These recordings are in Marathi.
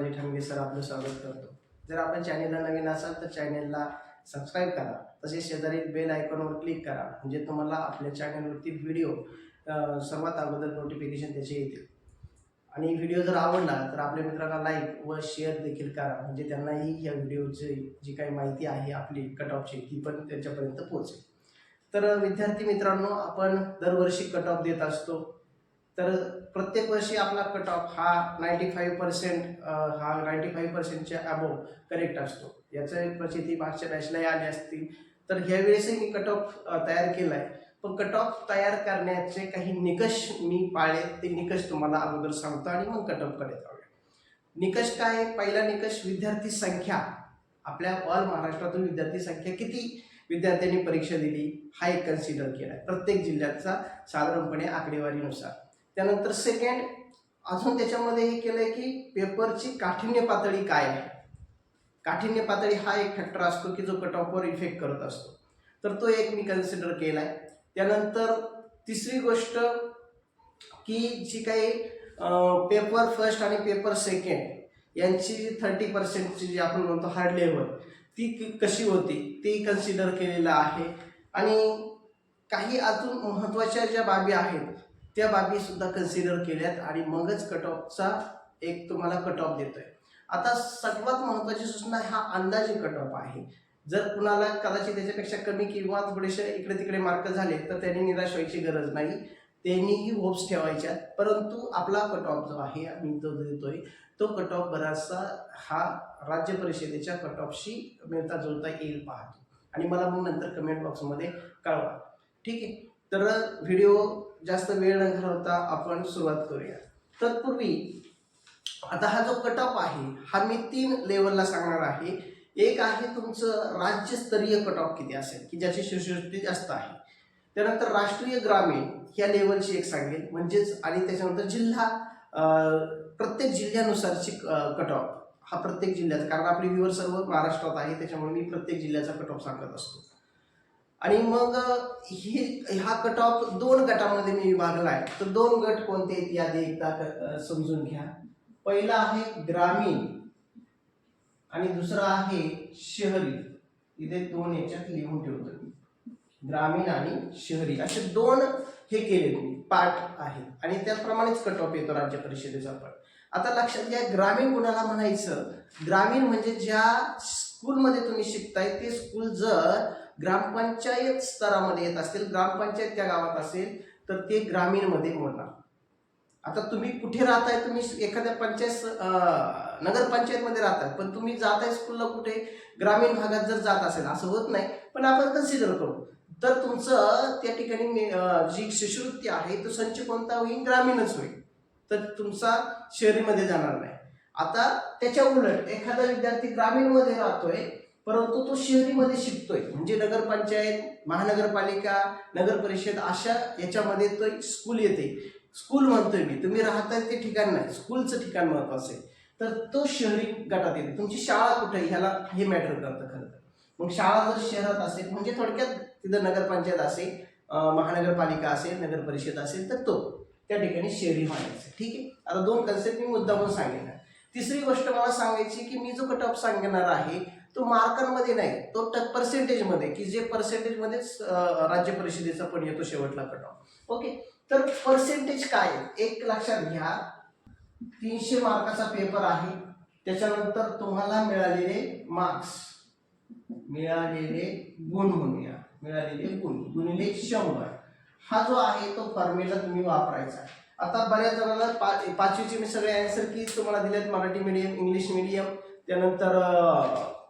संभाजी ठंगे सर आपलं स्वागत करतो. जर आपण चॅनेलला नवीन असाल तर चॅनेलला सबस्क्राईब करा. तसेच शेजारी बेल आयकॉनवर क्लिक करा. म्हणजे तुम्हाला आपल्या चॅनलवरती व्हिडिओ सर्वात अगोदर नोटिफिकेशन त्याचे येतील. आणि व्हिडिओ जर आवडला तर आपल्या मित्रांना लाईक व शेअर देखील करा. म्हणजे त्यांनाही या व्हिडिओची जी काही माहिती आहे आपली कट ऑफची ती पण त्यांच्यापर्यंत पोहोचेल. तर विद्यार्थी मित्रांनो आपण दरवर्षी कट ऑफ देत असतो. तर प्रत्येक वर्षी आपला कट ऑफ हा नाईंटी फाईव्ह पर्सेंट हा नाईंटी फाईव्ह पर्सेंटच्या अबोव करेक्ट असतो. याचं प्रचिती मागच्या बॅचलाही आली असती. तर ह्यावेळेसही मी कट ऑफ तयार केला आहे पण कट ऑफ तयार करण्याचे काही निकष मी पाळले. ते निकष तुम्हाला अगोदर सांगतो आणि मग कट ऑफकडे जाऊया. निकष काय? आहे? पहिला निकष विद्यार्थी संख्या. आपल्या ऑल महाराष्ट्रातून विद्यार्थी संख्या किती? विद्यार्थ्यांनी परीक्षा दिली. हा एक कन्सिडर केला आहे प्रत्येक जिल्ह्याचा साधारणपणे आकडेवारीनुसार. त्यानंतर सेकंड अजून त्याच्यामध्ये हे केलं आहे की पेपरची काठिण्य पातळी काय आहे? काठिण्य पातळी हा एक फॅक्टर असतो की जो कट ऑफवर इफेक्ट करत असतो. तर तो एक मी कन्सिडर केला आहे त्यानंतर तिसरी गोष्ट की जी काही पेपर फर्स्ट आणि पेपर सेकंड यांची जी थर्टी पर्सेंटची जी आपण म्हणतो हार्ड लेवल ती कशी होती? ती कन्सिडर केलेलं आहे. आणि काही अजून महत्त्वाच्या ज्या बाबी आहेत त्या बाबी सुद्धा कन्सिडर केल्यात आणि मगच कट ऑफचा एक तुम्हाला कट ऑफ देतोय. आता सर्वात महत्त्वाची सूचना हा अंदाजे कट ऑफ आहे. जर कुणाला कदाचित त्याच्यापेक्षा कमी किंवा थोडेसे इकडे तिकडे मार्क झाले तर त्यांनी निराश व्हायची गरज नाही. त्यांनीही होप्स ठेवायच्या परंतु आपला कट ऑफ जो आहे आम्ही जो देतोय तो कट ऑफ बराचसा हा राज्य परिषदेच्या कट ऑफशी मिळता जुळता येईल पाहतो. आणि मला मग नंतर कमेंट बॉक्समध्ये कळवा. ठीक आहे? तर व्हिडिओ जास्त वेळ न घालवता आपण सुरुवात करूया. तत्पूर्वी आता हा जो कटॉप आहे हा मी तीन लेवलला सांगणार आहे. एक आहे तुमचं राज्यस्तरीय कटॉप किती असेल की ज्याची शिष्यवृत्ती जास्त आहे. त्यानंतर राष्ट्रीय ग्रामीण ह्या लेवलची एक सांगेल म्हणजेच आणि त्याच्यानंतर जिल्हा प्रत्येक जिल्ह्यानुसारची कट हा प्रत्येक जिल्ह्याचा कारण आपली व्ह्युअर सर्व महाराष्ट्रात आहे त्याच्यामुळे मी प्रत्येक जिल्ह्याचा कटॉप सांगत असतो. आणि मग ही हा कट ऑफ दोन गटामध्ये मी विभागला आहे तर दोन गट कोणते आहेत? यादी एकदा समजून घ्या. पहिला आहे ग्रामीण आणि दुसरा आहे शहरी. इथे दोन याच्यात लिहून ठेवतो ग्रामीण आणि शहरी. असे दोन हे केले मी. पाठ आहेत. आणि त्याचप्रमाणेच कट ऑफ येतो राज्य परिषदेचा पण. आता लक्षात घ्या ग्रामीण कुणाला म्हणायचं? ग्रामीण म्हणजे ज्या स्कूलमध्ये तुम्ही शिकताय ते स्कूल जर ग्रामपंचायत स्तरामध्ये येत असतील ग्रामपंचायत त्या गावात असेल तर ते ग्रामीणमध्ये मोडणार आता तुम्ही कुठे राहताय? तुम्ही एखाद्या पंचायत नगरपंचायतमध्ये राहताय पण तुम्ही जाताय स्कूलला कुठे? ग्रामीण भागात जर जात असेल असं होत नाही पण आपण कन्सिडर करू. तर तुमचं त्या ठिकाणी जी शिष्यवृत्ती आहे तो संच कोणता होईल? ग्रामीणच होईल. तर तुमचा शहरीमध्ये जाणार नाही. आता त्याच्या उलट एखादा विद्यार्थी ग्रामीणमध्ये राहतोय परंतु तो शहरीमध्ये शिकतोय. म्हणजे नगरपंचायत महानगरपालिका नगर परिषद अशा याच्यामध्ये तो स्कूल येते. स्कूल म्हणतोय मी. तुम्ही राहताय ते ठिकाण नाही. स्कूलचं ठिकाण महत्वाचं आहे. तर तो शहरी गटात येतो. तुमची शाळा कुठे आहे? ह्याला हे मॅटर करतं खरं तर. मग शाळा जर शहरात असेल म्हणजे थोडक्यात तिथं नगरपंचायत असेल महानगरपालिका असेल नगर परिषद असेल तर तो त्या ठिकाणी शहरी म्हणायचं ठीक आहे? आता दोन कन्सेप्ट मी मुद्दामून सांगेन तिसरी गोष्ट मला सांगायची की मी जो कट ऑफ सांगणार आहे तो मार्कांमध्ये नाही तो ट पर्सेंटेजमध्ये की जे पर्सेंटेजमध्येच राज्य परिषदेचा पण येतो शेवटला कट ऑफ ओके तर पर्सेंटेज काय? आहे? एक लक्षात घ्या. तीनशे मार्काचा पेपर आहे. त्याच्यानंतर तुम्हाला मिळालेले मार्क्स मिळालेले गुण म्हणूया. मिळालेले गुण. गुणिले शंभर. हा जो आहे तो फॉर्म्युला तुम्ही वापरायचा. आता बऱ्याच जणांना पाच पाचवीचे मी सगळे अँसर की तुम्हाला दिलेत मराठी मीडियम इंग्लिश मीडियम त्यानंतर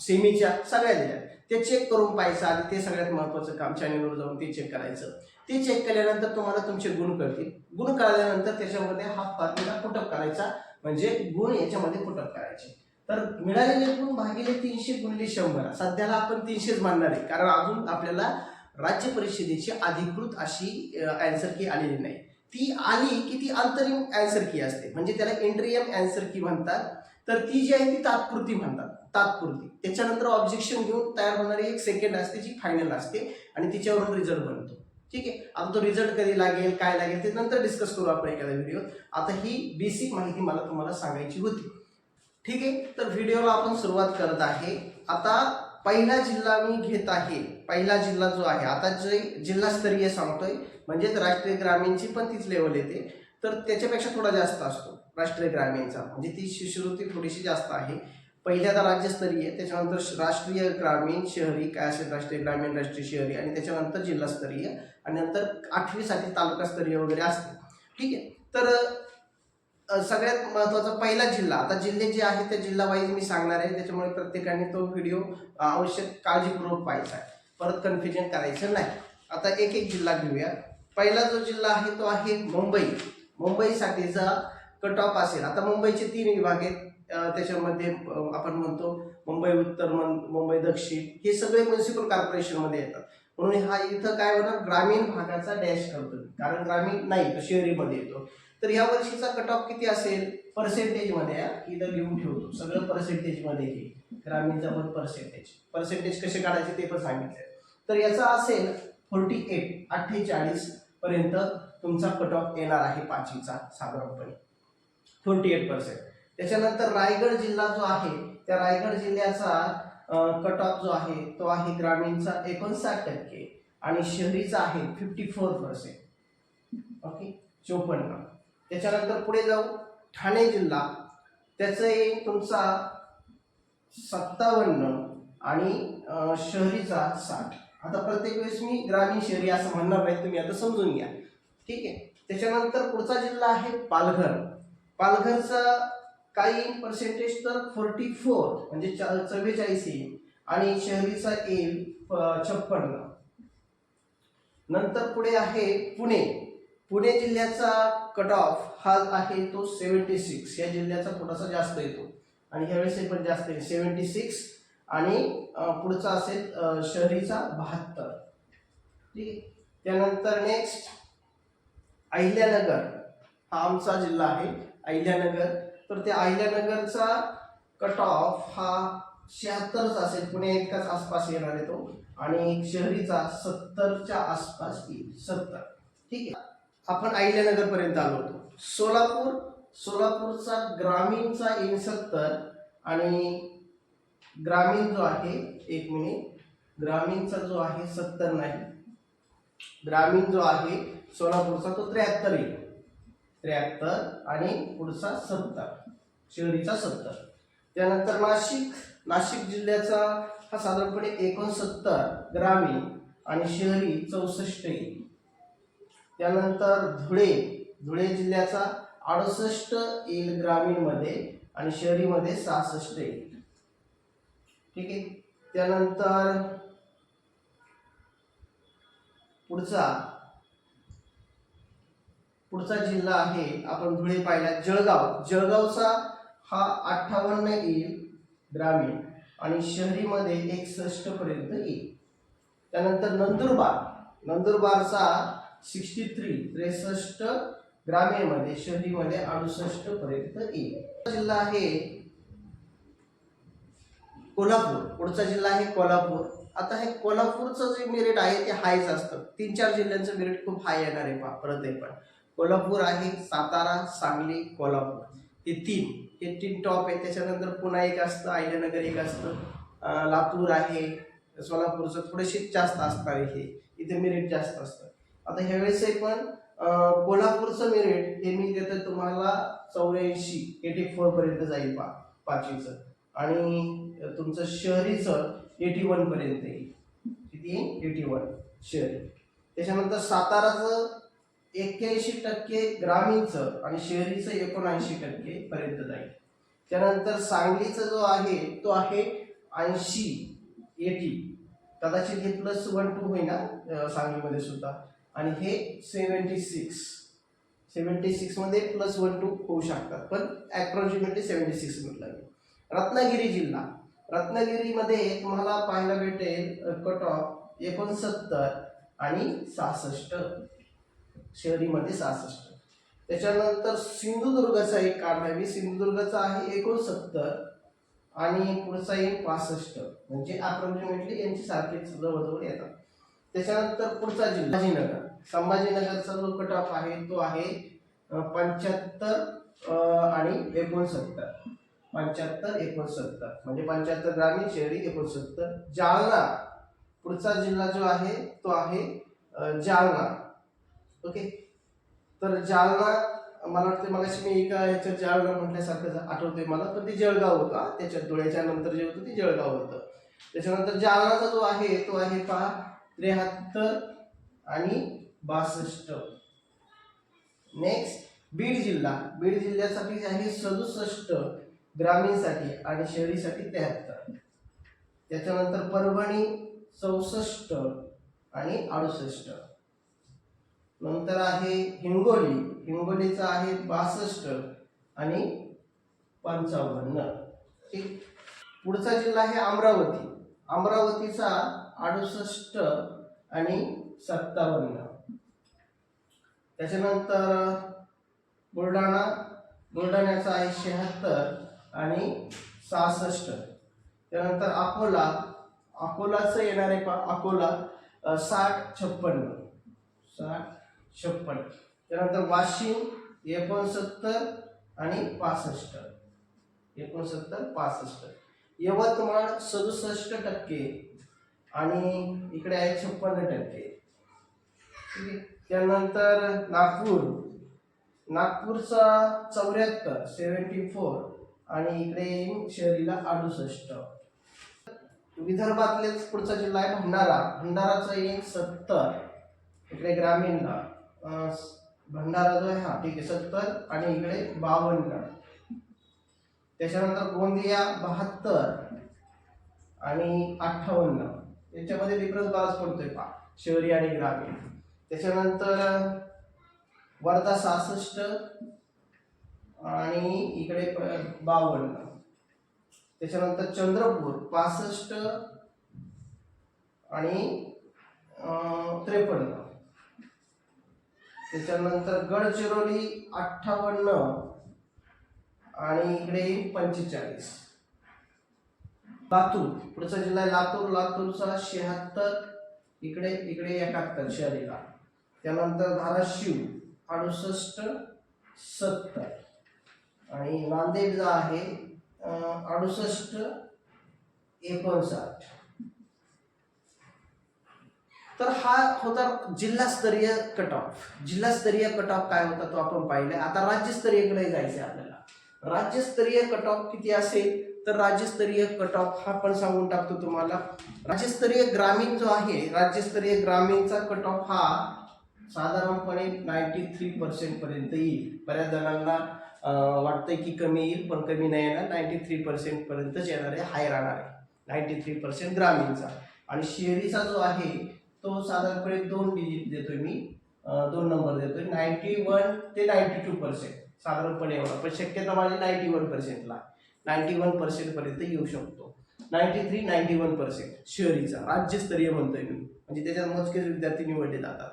सेमीच्या सगळ्या दिल्या. ते चेक करून पाहायचं आणि ते सगळ्यात महत्त्वाचं काम चॅनलवर जाऊन ते चेक करायचं. ते चेक केल्यानंतर तुम्हाला तुमचे गुण कळतील. गुण कळल्यानंतर त्याच्यामध्ये हा फॉर्म्युला पुटअप करायचा. म्हणजे गुण याच्यामध्ये पुटअप करायचे. तर मिळालेले गुण भागिले तीनशे गुणले शंभर. सध्याला आपण तीनशेच मानणार आहे. कारण अजून आपल्याला राज्य परिषदेची अधिकृत अशी अँसर की आलेली नाही. ती आली की ती अंतरिम अँसर की असते. म्हणजे त्याला इंट्रियम अँसर की म्हणतात. तर ती जी आहे ती तात्पुरती म्हणतात. तात्पुरती. त्याच्यानंतर ऑब्जेक्शन घेऊन तयार होणारी एक सेकंड असते जी फायनल असते आणि तिच्यावरून रिझल्ट बनतो. ठीक आहे? आता तो रिझल्ट कधी लागेल काय लागेल ते नंतर डिस्कस करू आपण एखाद्या व्हिडिओ आता ही बेसिक माहिती मला तुम्हाला सांगायची होती. ठीक आहे? तर व्हिडिओला आपण सुरुवात करत आहे. आता पहिला जिल्हा मी घेत आहे पहिला जिल्हा जो आहे आता जे जिल्हास्तरीय सांगतोय म्हणजेच राष्ट्रीय ग्रामीणची पण तीच लेवल येते. तर त्याच्यापेक्षा थोडा जास्त असतो राष्ट्रीय ग्रामीणचा. म्हणजे ती शिष्यवृत्ती थोडीशी जास्त आहे. पहिल्यांदा राज्यस्तरीय त्याच्यानंतर श- राष्ट्रीय ग्रामीण शहरी काय असेल राष्ट्रीय ग्रामीण राष्ट्रीय शहरी आणि त्याच्यानंतर जिल्हास्तरीय आणि नंतर आठवीसाठी तालुकास्तरीय वगैरे असते. ठीक आहे? तर सगळ्यात महत्त्वाचा पहिला जिल्हा. आता जिल्हे जे आहेत त्या जिल्हा वाईज मी सांगणार आहे. त्याच्यामुळे प्रत्येकाने तो व्हिडिओ आवश्यक काळजीपूर्वक पाहायचा आहे. परत कन्फ्युजन करायचं नाही. आता एक एक जिल्हा घेऊया. पहिला जो जिल्हा आहे तो आहे मुंबई. मुंबईसाठीचा कट ऑफ असेल आता मुंबईचे तीन विभाग आहेत त्याच्यामध्ये आपण म्हणतो मुंबई उत्तर मुंबई दक्षिण हे सगळे म्युन्सिपल कॉर्पोरेशनमध्ये येतात. म्हणून हा इथं काय होणार ग्रामीण भागाचा डॅश ठरतो कारण ग्रामीण नाही तो शहरीमध्ये येतो. तर या वर्षीचा कट ऑफ किती असेल? पर्सेंटेजमध्ये इथं लिहून ठेवतो. सगळं पर्सेंटेजमध्ये हे ग्रामीणचा पण पर्सेंटेज पर्सेंटेज कसे काढायचे ते पण सांगितले तर याचा असेल फोर्टी एट अठ्ठेचाळीस पर्यंत तुमचा कट ऑफ येणार आहे पाचवीचा साधारणपणे. फोर्टी एट पर्सेंट त्याच्यानंतर रायगड जिल्हा जो आहे त्या रायगड जिल्ह्याचा कट ऑफ जो आहे तो आहे ग्रामीणचा एकोणसाठ टक्के आणि शहरीचा आहे फिफ्टी फोर पर्सेंट ओके? चोपन्न. त्याच्यानंतर पुढे जाऊ. ठाणे जिल्हा. त्याचं येईल तुमचा सत्तावन्न आणि शहरीचा साठ. आता प्रत्येक वेळेस मी ग्रामीण शहरी असं म्हणणार नाही तुम्ही आता समजून घ्या. ठीक आहे. त्याच्यानंतर पुढचा जिल्हा आहे पालघर. पालघरचा काही पर्सेंटेज तर फोर्टी फोर म्हणजे चव्वेचाळीस येईल. आणि शहरीचा येईल छप्पन्न. नंतर पुढे आहे पुणे. पुणे जिल्ह्याचा कट ऑफ हा आहे तो सेवन्टी सिक्स या जिल्ह्याचा थोडासा जास्त येतो. आणि ह्यावेळेस पण जास्त येईल. सेवन्टी सिक्स आणि पुढचा असेल शहरीचा बहात्तर. ठीक आहे. त्यानंतर नेक्स्ट अहिल्यानगर हा आमचा जिल्हा आहे अहिल्यानगर. तर त्या अहिल्यानगरचा कट ऑफ हा शहात्तरच असेल पुणे इतकाच आसपास येणार आहे तो. आणि शहरीचा सत्तरच्या आसपास येईल सत्तर. ठीक आहे? आपण अहिल्यानगरपर्यंत आलो होतो. सोलापूर सोलापूरचा ग्रामीणचा येईल सत्तर. आणि ग्रामीण जो आहे एक मिनिट. ग्रामीणचा जो आहे सत्तर नाही. ग्रामीण जो आहे सोलापूरचा तो त्र्याहत्तर येईल त्र्याहत्तर आणि पुढचा सत्तर. शहरीचा सत्तर. त्यानंतर नाशिक नाशिक जिल्ह्याचा हा साधारणपणे एकोणसत्तर ग्रामीण आणि शहरी चौसष्ट येईल. त्यानंतर धुळे धुळे जिल्ह्याचा अडुसष्ट येईल ग्रामीणमध्ये आणि शहरीमध्ये सहासष्ट येईल. ठीक आहे? त्यानंतर पुढचा पुढचा जिल्हा आहे आपण धुळे पाहिला जळगाव. जळगावचा हा अठ्ठावन्न येईल ग्रामीण आणि शहरीमध्ये एकसष्ट पर्यंत येईल. त्यानंतर नंदुरबार. नंदुरबारचा सिक्स्टी थ्री त्रेसष्ट ग्रामीणमध्ये शहरीमध्ये अडुसष्ट पर्यंत येईल. जिल्हा आहे कोल्हापूर. पुढचा जिल्हा आहे कोल्हापूर. आता हे कोल्हापूरचं जे मेरिट आहे ते हायच असतं. तीन चार जिल्ह्यांचं मेरिट खूप हाय येणार आहे परत आहे पण कोल्हापूर आहे सातारा सांगली कोल्हापूर. हे तीन हे तीन टॉप आहे त्याच्यानंतर पुन्हा एक असतं अहिल्यानगर एक असतं. लातूर आहे सोलापूरचं थोडेसे जास्त असणार हे. इथे मेरिट जास्त असतं. आता ह्यावेळेस पण कोल्हापूरचं मेरिट हे मी देतं तुम्हाला चौऱ्याऐंशी एटी फोर पर्यंत जाईल पा पाचवीचं. आणि तुमचं शहरीचं एटी वन पर्यंत येईल. किती? येईल एटी वन शहरी. त्याच्यानंतर साताराचं एक्क्याऐंशी टक्के ग्रामीणचं आणि शहरीचं एकोणऐंशी टक्के पर्यंत जाईल. त्यानंतर सांगलीचा जो आहे तो आहे ऐंशी एटी. कदाचित हे प्लस वन टू होईना सांगलीमध्ये सुद्धा. आणि हे सेवन्टी सिक्स सेवन्टी सिक्समध्ये प्लस वन टू होऊ शकतात पण ॲप्रॉक्सिमेटली सेवन्टी सिक्स म्हटलं मी रत्नागिरी जिल्हा. रत्नागिरीमध्ये तुम्हाला पाहायला भेटेल कट ऑफ एकोणसत्तर आणि सहासष्ट. शहरीमध्ये सहासष्ट. त्याच्यानंतर सिंधुदुर्गचा एक काढला मी सिंधुदुर्गचा आहे एकोणसत्तर आणि पुढचा येईल पासष्ट. म्हणजे अप्रॉक्सिमेटली यांची सारखीच जवळजवळ येतात. त्याच्यानंतर पुढचा जिल्हा संभाजीनगर. संभाजीनगरचा जो कट ऑफ आहे तो आहे पंच्याहत्तर आणि एकोणसत्तर. पंच्याहत्तर एकोणसत्तर. म्हणजे पंच्याहत्तर ग्रामीण शहरी एकोणसत्तर. जालना पुढचा जिल्हा जो आहे तो आहे जालना. ओके? तर जालना मला वाटतं मला मी एका ह्याच्यात जळगाव म्हटल्यासारखं आठवतंय मला पण ते जळगाव होता. त्याच्या त्याच्यात धुळ्याच्या नंतर जे होतं ते जळगाव होतं. त्याच्यानंतर जालनाचा जो आहे तो आहे पहा त्र्याहत्तर आणि बासष्ट. नेक्स्ट बीड जिल्हा. बीड जिल्ह्यासाठी आहे सदुसष्ट ग्रामीणसाठी आणि शहरीसाठी त्र्याहत्तर. त्याच्यानंतर परभणी चौसष्ट आणि अडुसष्ट. नंतर आहे हिंगोली. हिंगोलीचा आहे बासष्ट आणि पंचावन्न. ठीक. पुढचा जिल्हा आहे अमरावती. अमरावतीचा अडुसष्ट आणि सत्तावन्न. त्याच्यानंतर बुलढाणा. बुलढाण्याचा आहे शहात्तर आणि सहासष्ट. त्यानंतर अकोला. अकोलाचं येणार आहे पा अकोला. साठ छप्पन्न. साठ छप्पन. त्यानंतर वाशिम एकोणसत्तर आणि पासष्ट. एकोणसत्तर पासष्ट. यवतमाळ सदुसष्ट टक्के आणि इकडे आहे छप्पन्न टक्के. ठीक आहे त्यानंतर नागपूर. नागपूरचा चौऱ्याहत्तर सेवन्टी फोर आणि इकडे येईन शहरीला अडुसष्ट. विदर्भातलेच पुढचा जिल्हा आहे भंडारा. भंडाराचा येईल सत्तर. इकडे ग्रामीणला. भंडारा जो आहे हा ठीक आहे. सत्तर आणि इकडे बावन्न. त्याच्यानंतर गोंदिया बहात्तर आणि अठ्ठावन्न. याच्यामध्ये डिफरन्स बराच पडतोय पा शहरी आणि ग्रामीण. त्याच्यानंतर वर्धा सहासष्ट आणि इकडे बावन्न. त्याच्यानंतर चंद्रपूर पासष्ट आणि त्रेपन्न. त्याच्यानंतर गडचिरोली अठ्ठावन्न आणि इकडे पंचेचाळीस. लातूर पुढचा जिल्हा आहे लातूर. लातूरचा शहात्तर इकडे इकडे एकाहत्तर शहरीला. त्यानंतर धाराशिव अडुसष्ट सत्तर. आणि नांदेड जो आहे अडुसष्ट एकोणसाठ. तर हा होता जिल्हास्तरीय कट ऑफ जिल्हास्तरीय कट ऑफ काय होता तो आपण पाहिला आता राज्यस्तरीयकडे जायचं आहे आपल्याला. राज्यस्तरीय कट ऑफ किती असेल? तर राज्यस्तरीय कट ऑफ हा पण सांगून टाकतो तुम्हाला. राज्यस्तरीय ग्रामीण जो आहे राज्यस्तरीय ग्रामीणचा कट ऑफ हा साधारणपणे नाईन्टी थ्री पर्सेंट पर्यंत येईल. बऱ्याच जणांना वाटतंय की कमी येईल पण कमी नाही येणार. नाईन्टी थ्री पर्सेंट पर्यंतच येणार आहे. हाय राहणार आहे. नाईन्टी थ्री पर्सेंट ग्रामीणचा. आणि शहरीचा जो आहे तो साधारणपणे दोन डिजिट देतोय मी. दोन नंबर देतोय. नाईन्टी वन ते नाईन्टी टू पर्सेंट साधारणपणे एवढा. पण शक्यता माझी नाईन्टी वन पर्सेंटला नाईन्टी वन पर्सेंटपर्यंत येऊ शकतो. Ninety three ninety one percent शहरीचा. राज्यस्तरीय म्हणतोय मी. म्हणजे त्याच्यात मोजकेच विद्यार्थी निवडले जातात.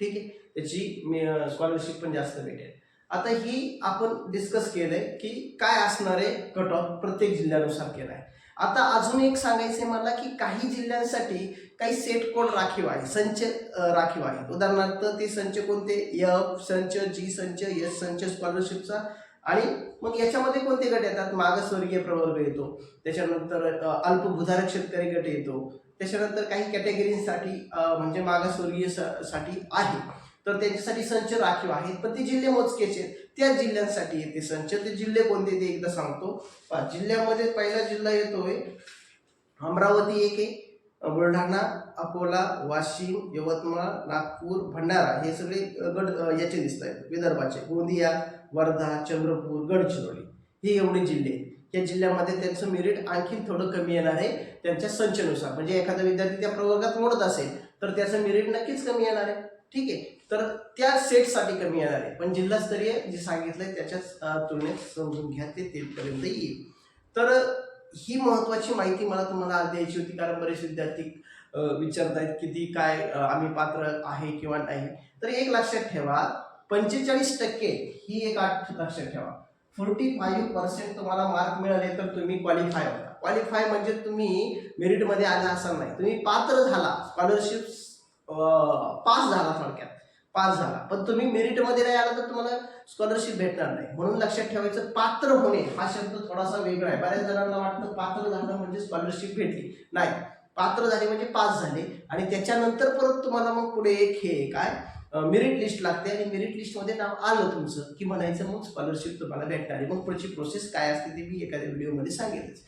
ठीक आहे? त्याची स्कॉलरशिप पण जास्त भेटेल. आता ही आपण डिस्कस केलंय की काय असणार आहे कट ऑफ प्रत्येक जिल्ह्यानुसार केलाय. आता अजून एक सांगायचं मला की काही जिल्ह्यांसाठी काही सेट कोड राखीव आहे संच राखीव आहेत उदाहरणार्थ ते संच कोणते? यफ संच जी संच यश संच स्कॉलरशिपचा आणि मग याच्यामध्ये कोणते गट येतात? मागासवर्गीय प्रवर्ग येतो. त्याच्यानंतर अल्पभूधारक शेतकरी गट येतो. त्याच्यानंतर काही कॅटेगरीसाठी म्हणजे मागासवर्गीय सा- साठी आहे. तर त्यांच्यासाठी संच राखीव आहेत. पण ते जिल्हे मोजकेचे आहेत. त्या जिल्ह्यांसाठी येते संच. ते जिल्हे कोणते ते एकदा सांगतो. जिल्ह्यामध्ये पहिला जिल्हा येतोय अमरावती एक आहे. बुलढाणा अकोला वाशिम यवतमाळ नागपूर भंडारा हे सगळे गड याचे दिसत आहेत. विदर्भाचे. गोंदिया वर्धा चंद्रपूर गडचिरोली हे एवढे जिल्हे आहेत. या जिल्ह्यामध्ये त्यांचं मेरिट आणखी थोडं कमी येणार आहे. त्यांच्या संचनुसार म्हणजे एखादा विद्यार्थी त्या प्रवर्गात मोडत असेल तर त्याचं मेरिट नक्कीच कमी येणार आहे. ठीक आहे? तर त्या सेटसाठी कमी येणार आहे. पण जिल्हास्तरीय जे सांगितलंय त्याच्या तुलनेत समजून घ्या ते तेथपर्यंत येईल. तर ही महत्वाची माहिती मला तुम्हाला आज द्यायची होती कारण बरेच विद्यार्थी विचारत आहेत किती काय आम्ही पात्र आहे किंवा नाही. तर एक लक्षात ठेवा पंचेचाळीस टक्के ही एक आठ लक्षात ठेवा. फोर्टी फाईव्ह पर्सेंट तुम्हाला मार्क मिळाले तर तुम्ही क्वालिफाय होता. क्वालिफाय म्हणजे तुम्ही मेरिटमध्ये आला असाल नाही. तुम्ही पात्र झाला स्कॉलरशिप पास झाला थोडक्यात. पास झाला. पण तुम्ही मेरिटमध्ये नाही आला तर तुम्हाला स्कॉलरशिप भेटणार नाही. म्हणून लक्षात ठेवायचं पात्र होणे हा शब्द थोडासा वेगळा आहे. बऱ्याच जणांना वाटतं पात्र झालं म्हणजे स्कॉलरशिप भेटली. नाही. पात्र झाले म्हणजे पास झाले. आणि त्याच्यानंतर परत तुम्हाला मग पुढे एक हे काय? मेरिट लिस्ट लागते आणि मेरिट लिस्टमध्ये नाव आलं तुमचं की म्हणायचं मग स्कॉलरशिप तुम्हाला भेटणार आहे. मग पुढची प्रोसेस काय असते ते मी एखाद्या व्हिडिओमध्ये सांगेलच.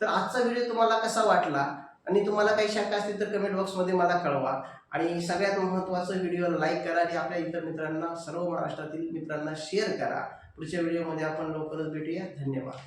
तर आजचा व्हिडिओ तुम्हाला कसा वाटला? आणि तुम्हाला काही शंका असतील तर कमेंट बॉक्समध्ये मला कळवा. आणि सगळ्यात महत्त्वाचं व्हिडिओला लाईक करा आणि आपल्या इतर मित्रांना सर्व महाराष्ट्रातील मित्रांना शेअर करा. पुढच्या व्हिडिओमध्ये आपण लवकरच भेटूया. धन्यवाद.